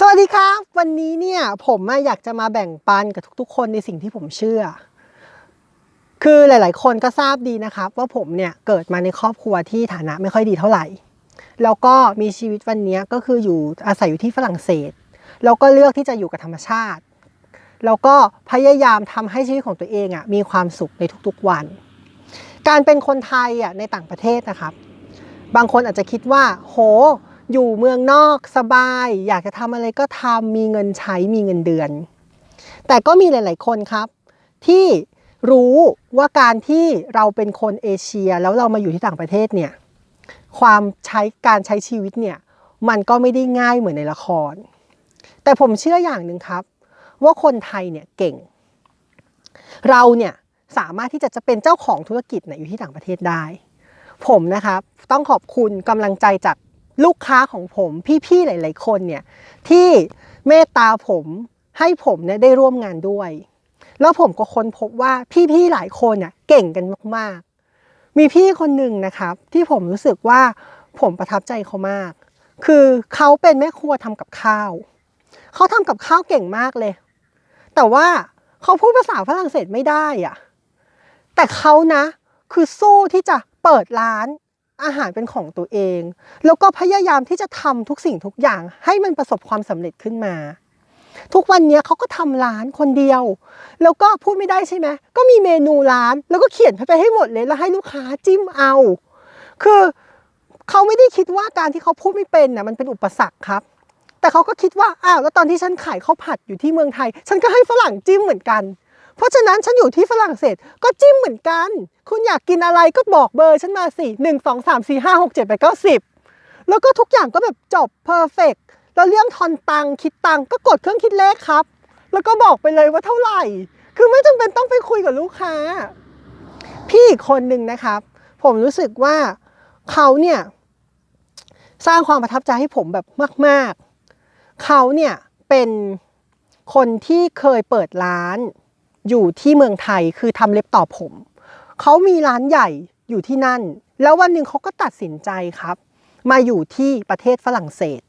สวัสดีครับ วันนี้เนี่ยผมอยากจะมาแบ่งปันกับทุกๆ คนในสิ่งที่ผมเชื่อ คือหลาย ๆ คนก็ทราบดีนะครับ ว่าผมเนี่ยเกิดมาในครอบครัวที่ฐานะไม่ค่อยดีเท่าไหร่ แล้วก็มีชีวิตวันนี้ก็คืออยู่อาศัยอยู่ที่ฝรั่งเศส แล้วก็เลือกที่จะอยู่กับธรรมชาติ แล้วก็พยายามทำให้ชีวิตของตัวเองอะมีความสุขในทุกๆวัน การเป็นคนไทยอะในต่างประเทศนะครับ บางคนอาจจะคิดว่า โห อยู่เมืองนอกสบาย อยากจะทำอะไรก็ทำมีเงินใช้มีเงินเดือน แต่ก็มีหลาย ๆ คนครับ ที่รู้ว่าการที่เราเป็นคนเอเชียแล้วเรามาอยู่ที่ต่างประเทศเนี่ยความใช้การใช้ชีวิตเนี่ยมันก็ไม่ได้ง่ายเหมือนในละคร แต่ผมเชื่ออย่างหนึ่งครับ ว่าคนไทยเนี่ยเก่ง เราเนี่ยสามารถที่จะจะเป็นเจ้าของธุรกิจเนี่ยอยู่ที่ต่างประเทศได้ ผมนะครับต้องขอบคุณกำลังใจจาก ลูกค้าของผมพี่ๆหลาย ๆ คนเนี่ยที่เมตตาผมให้ผมเนี่ยได้ร่วมงานด้วย แล้วผมก็ค้นพบว่าพี่ๆหลายคนเนี่ยเก่งกันมากๆ มีพี่คนหนึ่งนะครับ ที่ผมรู้สึกว่าผมประทับใจเขามาก คือเขาเป็นแม่ครัวทำกับข้าว เขาทำกับข้าวเก่งมากเลย แต่ว่าเขาพูดภาษาฝรั่งเศสไม่ได้อะแต่เขานะ คือสู้ที่จะเปิดร้าน อาหารเป็นของตัวเอง แล้วก็พยายามที่จะทำทุกสิ่งทุกอย่าง ให้มันประสบความสำเร็จขึ้นมา ทุกวันนี้เขาก็ทำร้านคนเดียว แล้วก็พูดไม่ได้ใช่ไหมก็มีเมนูร้าน แล้วก็เขียนไปให้หมดเลยแล้วให้ลูกค้าจิ้มเอา คือเขาไม่ได้คิดว่าการที่เขาพูดไม่เป็นน่ะมันเป็นอุปสรรคครับ แต่เขาก็คิดว่าอ้าวแล้วตอนที่ฉันขายข้าวผัดอยู่ที่เมืองไทย ฉันก็ให้ฝรั่งจิ้มเหมือนกัน เพราะฉะนั้นฉันอยู่ที่ฝรั่งเศสก็จิ้มเหมือนกัน คุณอยากกินอะไรก็บอกเบอร์ฉันมาสิหนึ่งสองสามสี่ห้าหกเจ็ดแปดเก้าสิบแล้วก็ทุกอย่างก็แบบจบเพอร์เฟกแล้วเรื่องทอนตังคิดตังก็กดเครื่องคิดเลขครับ แล้วก็บอกไปเลยว่าเท่าไหร่ คือไม่จำเป็นต้องไปคุยกับลูกค้า พี่อีกคนหนึ่งนะครับ ผมรู้สึกว่าเขาเนี่ยสร้างความประทับใจให้ผมแบบมาก ๆ เขาเนี่ยเป็นคนที่เคยเปิดร้าน อยู่ที่เมืองไทยคือทำเล็บต่อผม เขามีร้านใหญ่อยู่ที่นั่น แล้ววันหนึ่งเขาก็ตัดสินใจครับ มาอยู่ที่ประเทศฝรั่งเศส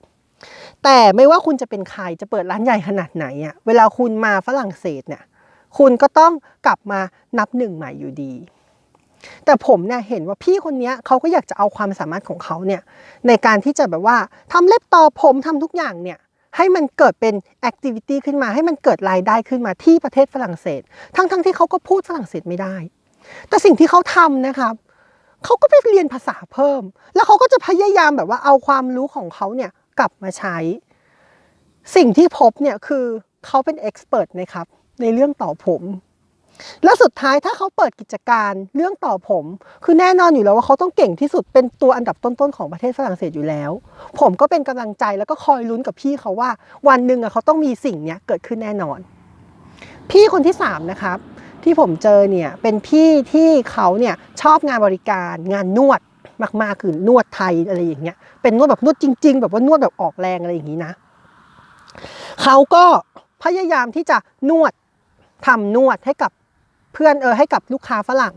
แต่ไม่ว่าคุณจะเป็นใครจะเปิดร้านใหญ่ขนาดไหนอะเวลาคุณมาฝรั่งเศสเนี่ยคุณก็ต้องกลับมานับหนึ่งใหม่อยู่ดี แต่ผมเนี่ยเห็นว่าพี่คนนี้เขาก็อยากจะเอาความสามารถของเขาเนี่ยในการที่จะแบบว่าทำเล็บต่อผมทำทุกอย่างเนี่ย ให้มันเกิดเป็นแอคทิวิตี้ขึ้นมาให้มันเกิดรายได้ขึ้นมาที่ประเทศฝรั่งเศส ทั้งๆทที่เขาก็พูดฝรั่งเศสไม่ได้ แต่สิ่งที่เขาทำนะครับเขาก็ไปเรียนภาษาเพิ่ม แล้วเขาก็จะพยายามแบบว่าเอาความรู้ของเขาเนี่ยกลับมาใช้ สิ่งที่พบเนี่ยคือเขาเป็นเอ็กซ์เพรสนะครับในเรื่องต่อผม แล้วสุดท้ายถ้าเขาเปิดกิจการเรื่องต่อผม คือแน่นอนอยู่แล้วว่าเขาต้องเก่งที่สุดเป็นตัวอันดับต้นๆของประเทศฝรั่งเศสอยู่แล้ว ผมก็เป็นกำลังใจแล้วก็คอยลุ้นกับพี่เขาว่า วันหนึ่งอะเขาต้องมีสิ่งเนี้ยเกิดขึ้นแน่นอน พี่คนที่สามนะครับที่ผมเจอเนี่ยเป็นพี่ที่เขาเนี่ยชอบงานบริการงานนวดมากๆคือนวดไทยอะไรอย่างเงี้ยเป็นนวดแบบนวดจริง ๆ แบบว่านวดแบบออกแรงอะไรอย่างนี้นะเขาก็พยายามที่จะนวดทำนวดให้กับ เพื่อนเออให้กับลูกค้าฝรั่ง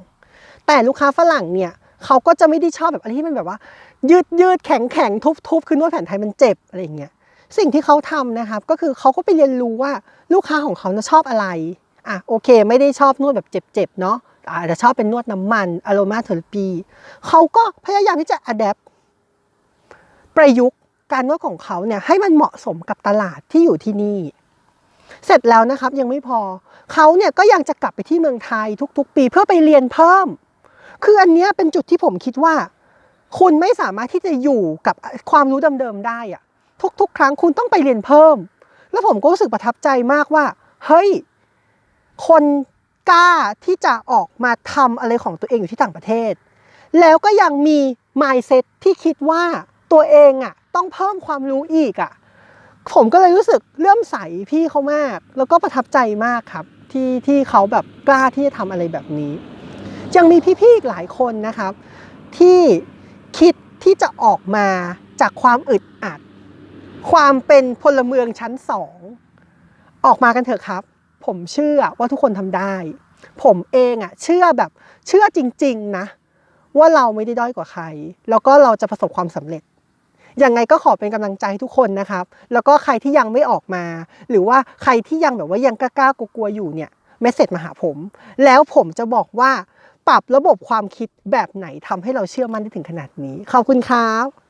แต่ลูกค้าฝรั่งเนี่ยเขาก็จะไม่ได้ชอบแบบอะไรที่มันแบบว่า ยืดยืดแข็งแข็งทุบทุบคือนวดแผนไทยมันเจ็บอะไรอย่างเงี้ยสิ่งที่เขาทำนะครับก็คือเขาก็ไปเรียนรู้ว่าลูกค้าของเขานะชอบอะไรอะโอเค ไม่ได้ชอบนวดแบบเจ็บๆเนาะอาจจะชอบเป็นนวดน้ำมันอโรมาเทอราปีเขาก็พยายามที่จะอัดแอปประยุกต์การนวดของเขาเนี่ยให้มันเหมาะสมกับตลาดที่อยู่ที่นี่ เสร็จแล้วนะครับยังไม่พอเขาเนี่ยก็ยังจะกลับไปที่เมืองไทยทุกๆ ปีเพื่อไปเรียนเพิ่ม คืออันนี้เป็นจุดที่ผมคิดว่า คุณไม่สามารถที่จะอยู่กับความรู้เดิมๆได้อะทุกๆ ครั้งคุณต้องไปเรียนเพิ่ม แล้วผมก็รู้สึกประทับใจมากว่า เฮ้ย คนกล้าที่จะออกมาทำอะไรของตัวเองอยู่ที่ต่างประเทศ แล้วก็ยังมี mindset ที่คิดว่าตัวเองอะต้องเพิ่มความรู้อีกอะ ผมก็เลยรู้สึกเลื่อมใสพี่เขามาก แล้วก็ประทับใจมากครับ ที่ที่เขาแบบกล้าที่จะทำอะไรแบบนี้ ยังมีพี่ๆอีกหลายคนนะครับ ที่คิดที่จะออกมาจากความอึดอัด ความเป็นพลเมืองชั้นสองออกมากันเถอะครับ ผมเชื่อว่าทุกคนทำได้ ผมเองอะเชื่อแบบเชื่อจริง ๆนะ ว่าเราไม่ได้ด้อยกว่าใคร แล้วก็เราจะประสบความสำเร็จ ยังไงก็ขอเป็นกำลังใจให้ทุกคนนะครับ แล้วก็ใครที่ยังไม่ออกมา หรือว่าใครที่ยังแบบว่ายังกล้ากลัวๆอยู่เนี่ยเมสเซจมาหาผม แล้วผมจะบอกว่าปรับระบบความคิดแบบไหนทำให้เราเชื่อมั่นได้ถึงขนาดนี้ ขอบคุณครับ